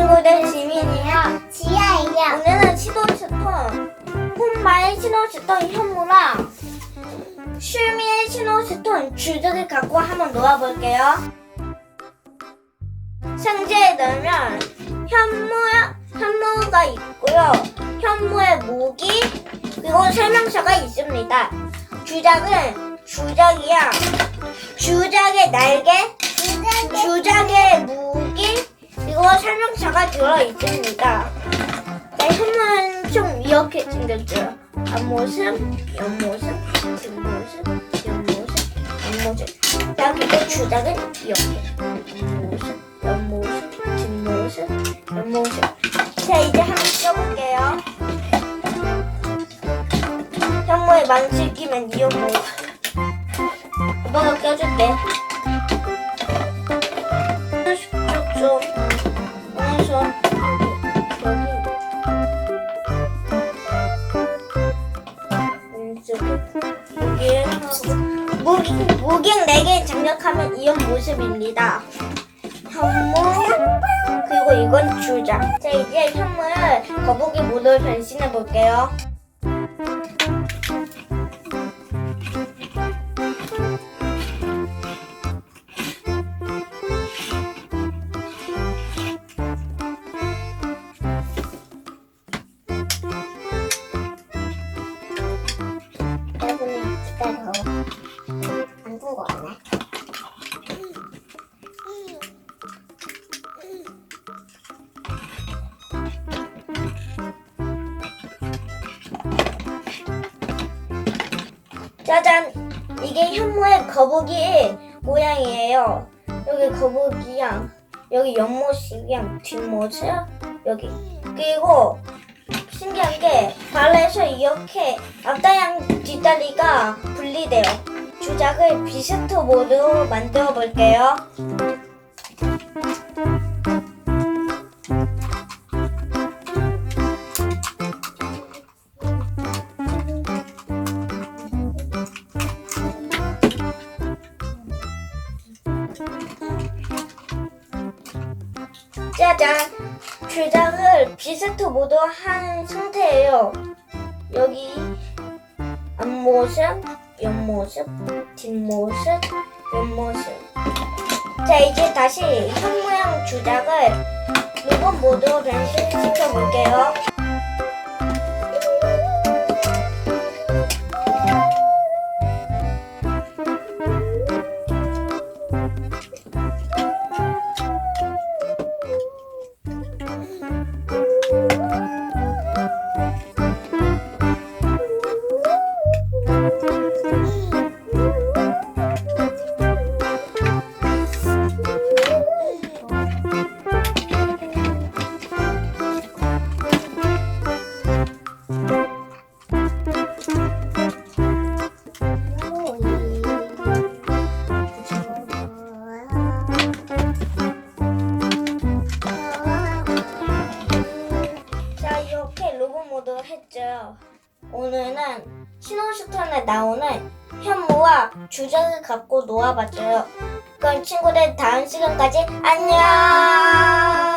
친구들 지민이야. 지아이야. 오늘은 신호스톤 홈마의 신호스톤 현무랑 슈미의 신호스톤 주제를 갖고 한번 놓아볼게요. 상자에 넣으면 현무야, 현무가 있고요. 현무의 무기 그리고 설명서가 있습니다. 주작은 주작이야. 주작의 날개, 주작의 들어 있습니다. 네, 좀 이렇게 생겼죠. 앞모습, 옆모습, 뒷모습, 옆모습, 앞모습. 자, 그리고 주작은 이렇게. 앞모습, 옆모습, 뒷모습, 옆모습. 자, 이제 한번 써볼게요. 현무의 망치 끼면 이 옆모습. 오빠가 껴줄게. 무기 무경 4개 장력하면 이런 모습입니다. 현무 그리고 이건 주작. 자 이제 현무를 거북이 모드로 변신해 볼게요. 안본거 같네. 짜잔! 이게 현무의 거북이 모양이에요. 여기 거북이랑 여기 옆모습이랑 뒷모습 여기 그리고 신기한 게 발에서 이렇게 앞다리랑 뒷다리가 분리돼요. 주작을 비스트 모드로 만들어 볼게요. 짜잔! 주작을 비스트 모드 한 상태예요. 여기 앞모습, 옆모습, 뒷모습, 옆모습. 자, 이제 다시 현 모양 주작을 로봇 모드로 변신시켜 볼게요. 했죠. 오늘은 신호슈턴에 나오는 현무와 주작을 갖고 놓아봤어요. 그럼 친구들 다음 시간까지 안녕!